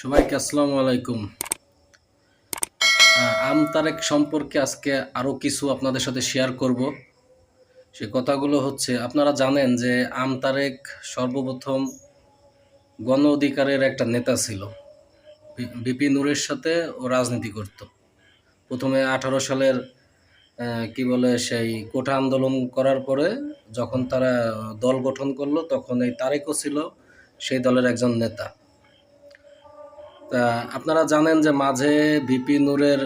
সবাইকে আসসালামু আলাইকুম। আম তারেক সম্পর্কে আজকে আরও কিছু আপনাদের সাথে শেয়ার করব। সে কথাগুলো হচ্ছে, আপনারা জানেন যে আম তারেক সর্বপ্রথম গণ অধিকারের একটা নেতা ছিল। বিপি নূরের সাথে ও রাজনীতি করত। প্রথমে আঠারো সালের কি বলে, সেই কোঠা আন্দোলন করার পরে যখন তারা দল গঠন করল, তখন এই তারেকও ছিল, সেই দলের একজন নেতা। তা আপনারা জানেন যে মাঝে বিপি নূরের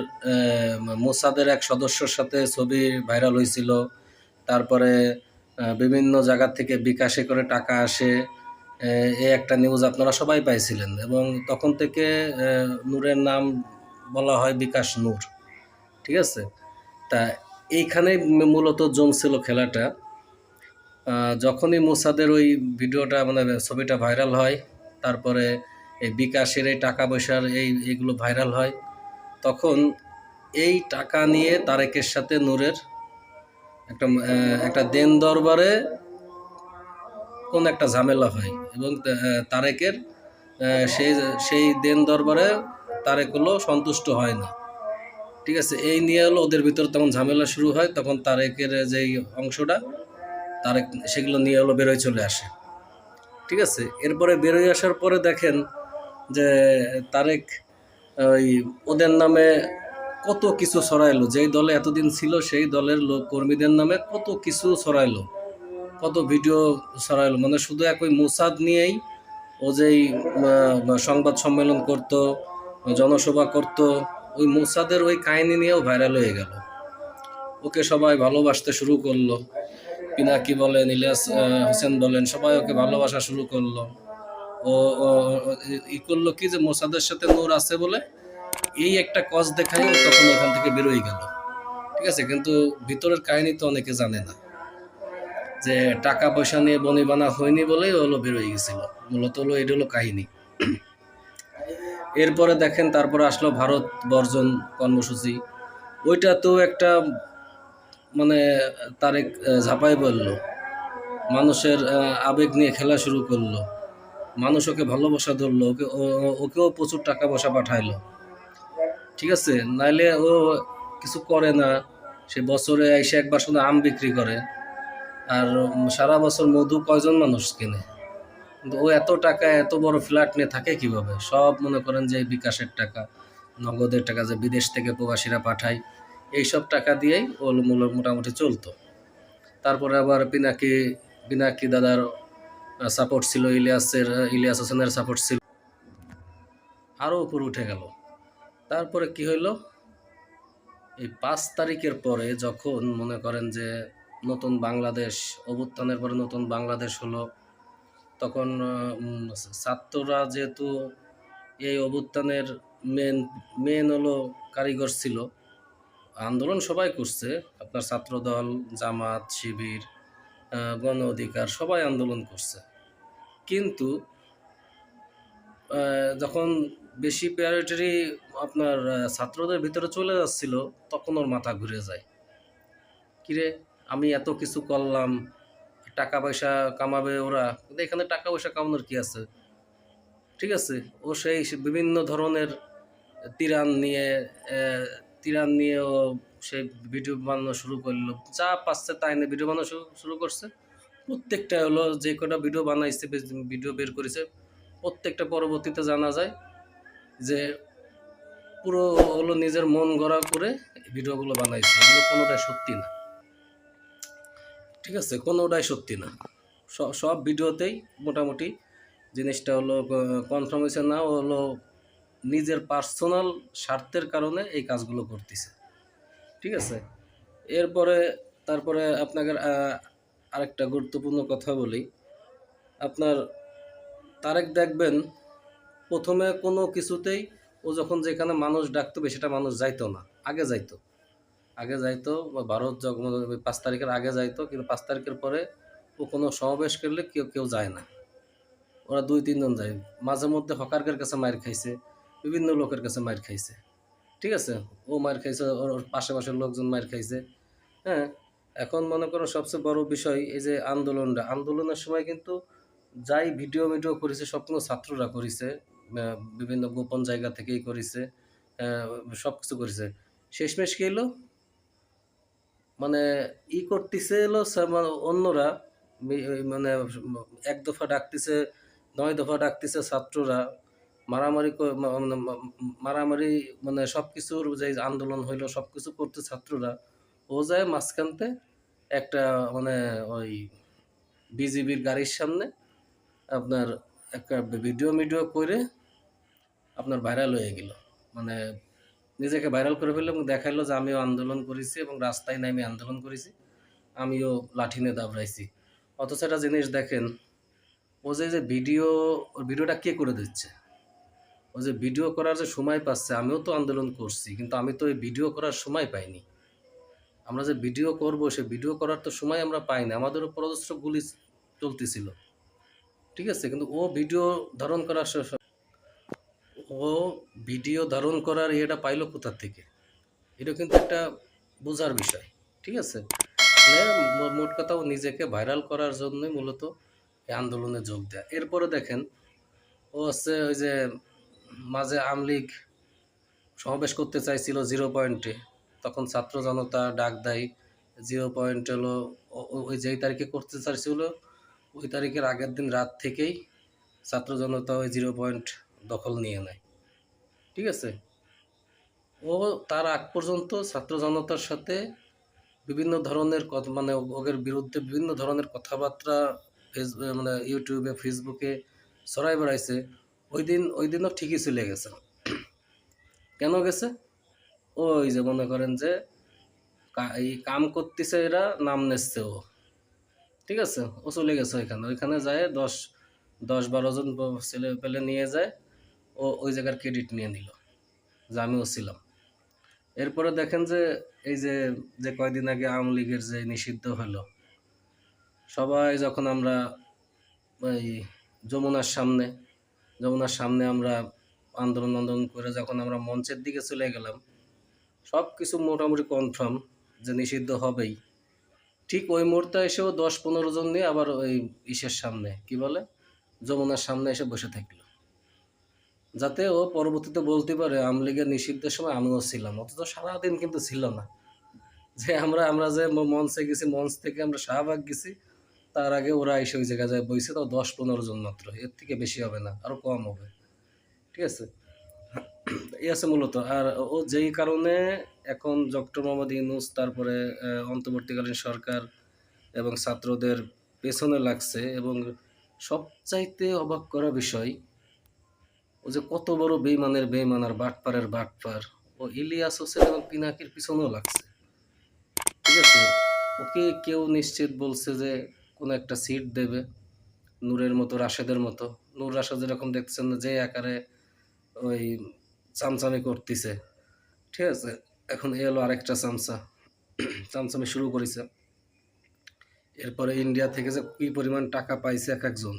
মোসাদের এক সদস্যর সাথে ছবি ভাইরাল হয়েছিল। তারপরে বিভিন্ন জায়গা থেকে বিকাশে করে টাকা আসে। এই একটা নিউজ আপনারা সবাই পাইছিলেন এবং তখন থেকে নূরের নাম বলা হয় বিকাশ নূর। ঠিক আছে? তা এইখানে মূলত জমছিল খেলাটা। যখনই মোসাদের ওই ভিডিওটা মানে ছবিটা ভাইরাল হয়, তারপরে এই বিকাশের এই টাকা পয়সার এই, এইগুলো ভাইরাল হয়, তখন এই টাকা নিয়ে তারেকের সাথে নূরের একটা একটা দেন দরবারে কোন একটা ঝামেলা হয় এবং তারেকের সেই সেই দেন দরবারে তারেক হলো সন্তুষ্ট হয় না। ঠিক আছে, এই নিয়ে হলো ওদের ভিতরে তখন ঝামেলা শুরু হয়, তখন তারেকের যেই অংশটা, তারেক, সেগুলো নিয়ে হলো বেরোয় চলে আসে। ঠিক আছে, এরপরে বেরোয় আসার পরে দেখেন যে তারেক, ওই ওদের নামে কত কিছু ছড়াইলো, যেই দলে এতদিন ছিল সেই দলের লোক কর্মীদের নামে কত কিছু ছড়াইলো, কত ভিডিও ছড়াইলো। মানে শুধু এক ওই মোসাদ নিয়েই ও যেই সংবাদ সম্মেলন করত, জনসভা করত, ওই মোসাদের ওই কাহিনী নিয়েও ভাইরাল হয়ে গেল। ওকে সবাই ভালোবাসতে শুরু করল। পিনাকি বলেন, ইলিয়াস হোসেন বলেন, সবাই ওকে ভালোবাসা শুরু করল। ও ই করল কি যে মোসাদের সাথে নূর আছে বলে এই একটা কজ দেখাই তখন ওখান থেকে বেরোয় গেল। ঠিক আছে? কিন্তু ভিতরের কাহিনী তো অনেকে জানে না। যে টাকা পয়সা নিয়ে বনিবানা হয়নি বলেই হলো বেরোয় গেছিল। মূলত হলো এটা হলো কাহিনী। এরপরে দেখেন, তারপরে আসলো ভারত বর্জন কর্মসূচি। ওইটা তো একটা মানে তারেক ঝাঁপাই বলল মানুষের আবেগ নিয়ে খেলা শুরু করল। মানুষ ওকে ভালোবাসা ধরলো, ওকে ওকেও প্রচুর টাকা পয়সা পাঠাইলো। ঠিক আছে? নাইলে ও কিছু করে না। সে বছরে এসে একবার শুধু আম বিক্রি করে। আর সারা বছর মধু কয়জন মানুষ কিনে? কিন্তু ও এত টাকা, এত বড় ফ্ল্যাট নিয়ে থাকে কীভাবে? সব মনে করেন যে বিকাশের টাকা, নগদের টাকা যে বিদেশ থেকে প্রবাসীরা পাঠায় এই সব টাকা দিয়েই ও মোটামুটি চলতো। তারপরে আবার পিনাকি পিনাকি দাদার সাপোর্ট ছিল, ইলিয়াসের, ইলিয়াস হোসেনের সাপোর্ট ছিল। আরও উপর উঠে গেল। তারপরে কি হইল? এই পাঁচ তারিখের পরে যখন মনে করেন যে নতুন বাংলাদেশ, অভ্যুত্থানের পরে নতুন বাংলাদেশ হলো, তখন ছাত্ররা যেহেতু এই অভ্যুত্থানের মেন মেন হলো কারিগর ছিল, আন্দোলন সবাই করছে। আপনার ছাত্রদল, জামাত, শিবির গণ অধিকার সবাই আন্দোলন করছে। কিন্তু যখন বেশি প্রায়োরিটি আপনার ছাত্রদের ভিতরে চলে যাচ্ছিল, তখন ওর মাথা ঘুরে যায়। কিরে, আমি এত কিছু করলাম, টাকা পয়সা কামাবে ওরা এখানে টাকা পয়সা কামানোর কি আছে? ঠিক আছে, ও সেই বিভিন্ন ধরনের তিরান নিয়ে তিরান নিয়ে ও সেই ভিডিও বানানো শুরু করল। যা পাচ্ছে তাই নিয়ে ভিডিও বানানো শুরু করছে। প্রত্যেকটা হলো যে কটা ভিডিও বানাইছে ভিডিও বের করেছে প্রত্যেকটা পরবর্তীতে জানা যায় যে পুরো হলো নিজের মন গড়া করে ভিডিওগুলো বানাইছে। এগুলো কোনোটাই সত্যি না। ঠিক আছে? কোনোটাই সত্যি না। সব ভিডিওতেই মোটামুটি জিনিসটা হলো কনফার্ম হয়েছে না হলো নিজের পার্সোনাল স্বার্থের কারণে এই কাজগুলো করতেছে। ঠিক আছে? এরপরে তারপরে আপনাকে আহ, আরেকটা গুরুত্বপূর্ণ কথা বলি। আপনার তারেক দেখবেন, প্রথমে কোনো কিছুতেই ও যখন যেখানে মানুষ ডাকতো সেটা মানুষ যাইতো না। আগে যাইতো। আগে যাইতো বা ভারত যখন পাঁচ তারিখের আগে যাইতো, কিন্তু পাঁচ তারিখের পরে ও কোনো সমাবেশ করলে কেউ কেউ যায় না। ওরা দুই তিনজন যায়। মাঝে মধ্যে হকারদের কাছে মার খাইছে, বিভিন্ন লোকের কাছে মার খাইছে। ঠিক আছে? ও মার খাইছে, ওর ওর পাশেপাশের লোকজন মার খাইছে। হ্যাঁ? এখন মনে করো সবচেয়ে বড় বিষয় এই যে আন্দোলনটা, আন্দোলনের সময় কিন্তু যাই ভিডিও ভিডিও করেছে সব কিন্তু ছাত্ররা করেছে বিভিন্ন গোপন জায়গা থেকেই করেছে সব কিছু করেছে। শেষমেশ কি হলো? মানে ই করতেছে সা- মানে অন্যরা মানে এক দফা ডাকতেছে, নয় দফা ডাকতেছে ছাত্ররা, মারামারি মানে মারামারি মানে সব কিছুর যে আন্দোলন হইল সব কিছু করতে ছাত্ররা ও যায় মাঝখানতে একটা মানে ওই বিজিবির গাড়ির সামনে আপনার একটা ভিডিও মিডিও করে আপনার ভাইরাল হয়ে গেল। মানে নিজেকে ভাইরাল করে ফেলল এবং দেখাইলো যে আমিও আন্দোলন করেছি এবং রাস্তায় নামে আন্দোলন করেছি, আমিও লাঠি নিয়ে দাবড়াইছি। অথচ একটা জিনিস দেখেন, ও যে যে ভিডিও ভিডিওটা কে করে দিচ্ছে? ও যে ভিডিও করার যে সময় পাচ্ছে, আমিও তো আন্দোলন করছি, কিন্তু আমি তো এই ভিডিও করার সময় পাইনি। আমরা যে ভিডিও করব, সে ভিডিও করার তো সময় আমরা পাইনি। আমাদের উপর অজস্র গুলি চলতেছিল। ঠিক আছে? কিন্তু ও ভিডিও ধারণ করার ও ভিডিও ধারণ করার ইয়েটা পাইলো কোথার থেকে? এটা কিন্তু একটা বোঝার বিষয়। ঠিক আছে? মোট কথা ও নিজেকে ভাইরাল করার জন্যই মূলত এই আন্দোলনে যোগ দেয়। এরপরে দেখেন, ও হচ্ছে ওই যে মাঝে আমলিগ সমাবেশ করতে চাইছিল জিরো পয়েন্টে। তখন ছাত্র জনতা ডাক দেয়, জিরো পয়েন্ট হলো ওই যেই তারিখে করতে চাইছিল, ওই তারিখের আগের দিন রাত থেকেই ছাত্র জনতা ওই জিরো পয়েন্ট দখল নিয়ে নেয়। ঠিক আছে? ও, তার আগ পর্যন্ত ছাত্র জনতার সাথে বিভিন্ন ধরনের মানে ও- ওদের বিরুদ্ধে বিভিন্ন ধরনের কথাবার্তা ফেস মানে ইউটিউবে, ফেসবুকে ছড়াই বেড়াইছে। ওই দিন, ওই দিনও ঠিকই চলে গেছে। কেন গেছে? ওই যে মনে করেন যে এই কাম করতেছে এরা, নাম নেচ্ছে ও। ঠিক আছে? ও চলে গেছে ওইখানে। ওইখানে যায় দশ দশ বারো জন ছেলে পেলে নিয়ে যায়। ও ওই জায়গার ক্রেডিট নিয়ে নিল। যে আমিও ছিলাম এরপরে দেখেন যে এই যে যে কয়দিন আগে আওয়ামী লীগের যে নিষিদ্ধ হলো, সবাই যখন আমরা ওই যমুনার সামনে যমুনার সামনে আমরা আন্দোলন আন্দোলন করে যখন আমরা মঞ্চের দিকে চলে গেলাম সব কিছু মোটামুটি কনফার্ম যে নিষিদ্ধ হবেই। ঠিক ওই মুহূর্তে এসেও দশ পনেরো জন নিয়ে আবার ওই ইসের সামনে, কি বলে? যমুনার সামনে এসে বসে থাকল। যাতে ও পরবর্তীতে বলতে পারে, আওয়ামী লীগের নিষিদ্ধের সময় আমিও ছিলাম। অথচ সারাদিন কিন্তু ছিল না। যে আমরা আমরা যে মঞ্চে গেছি, মঞ্চ থেকে আমরা শাহবাগ গেছি, তার আগে ওরা এসে ওই জায়গায় যায় বইছে, তাও দশ পনেরো জন মাত্র। এর থেকে বেশি হবে না, আরও কম হবে। ঠিক আছে? এই আছে মূলত। আর ও যেই কারণে এখন ডক্টর মোহাম্মদ ইউনুস, তারপরে অন্তর্বর্তীকালীন সরকার এবং ছাত্রদের পেছনে লাগছে এবং সবচাইতে অবাক করা বিষয়, ও যে কত বড় বেইমানের বেইমান আর বাটপারের বাটপার, ও ইলিয়াস হোসেন এবং পিনাকির পিছনেও লাগছে। ঠিক আছে? ওকে কেউ নিশ্চিত বলছে যে কোনো একটা সিট দেবে, নূরের মতো, রাশেদের মতো। নূর রাশেদ যেরকম দেখছেন যে আকারে ওই চামচামি করতেছে। ঠিক আছে? এখন এ হলো আরেকটা চামচা চামচামি শুরু করেছে। এরপরে ইন্ডিয়া থেকে যে কী পরিমাণ টাকা পাইছে এক একজন,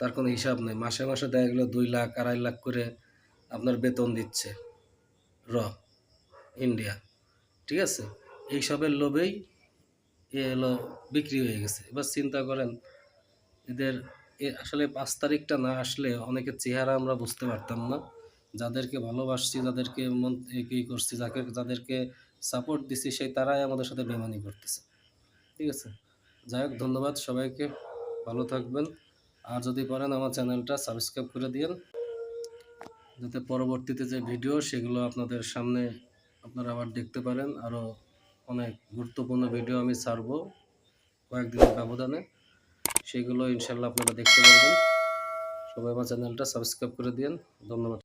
তার কোনো হিসাব নেই। মাসে মাসে দেখা গেলো দুই লাখ, আড়াই লাখ করে আপনার বেতন দিচ্ছে র ইন্ডিয়া ঠিক আছে? এইসবের লোভেই এ হলো বিক্রি হয়ে গেছে। এবার চিন্তা করেন, এদের আসলে পাঁচ তারিখটা না আসলে অনেকের চেহারা আমরা বুঝতে পারতাম না। যাদেরকে ভালোবাসছি, যাদেরকে মন কি করছি, যাকে, যাদেরকে সাপোর্ট দিচ্ছি সেই তারাই আমাদের সাথে বেমানি করতেছে। ঠিক আছে? যাই হোক, ধন্যবাদ সবাইকে। ভালো থাকবেন। আর যদি পারেন আমার চ্যানেলটা সাবস্ক্রাইব করে দিয়েন। যাতে পরবর্তীতে যে ভিডিও সেগুলো আপনাদের সামনে আপনারা আবার দেখতে পারেন। আরও অনেক গুরুত্বপূর্ণ ভিডিও আমি ছাড়বো কয়েকদিনের ব্যবধানে। সেগুলো ইনশাল্লাহ আপনারা দেখতে পারবেন। সবাই আমার চ্যানেলটা সাবস্ক্রাইব করে দিন ধন্যবাদ।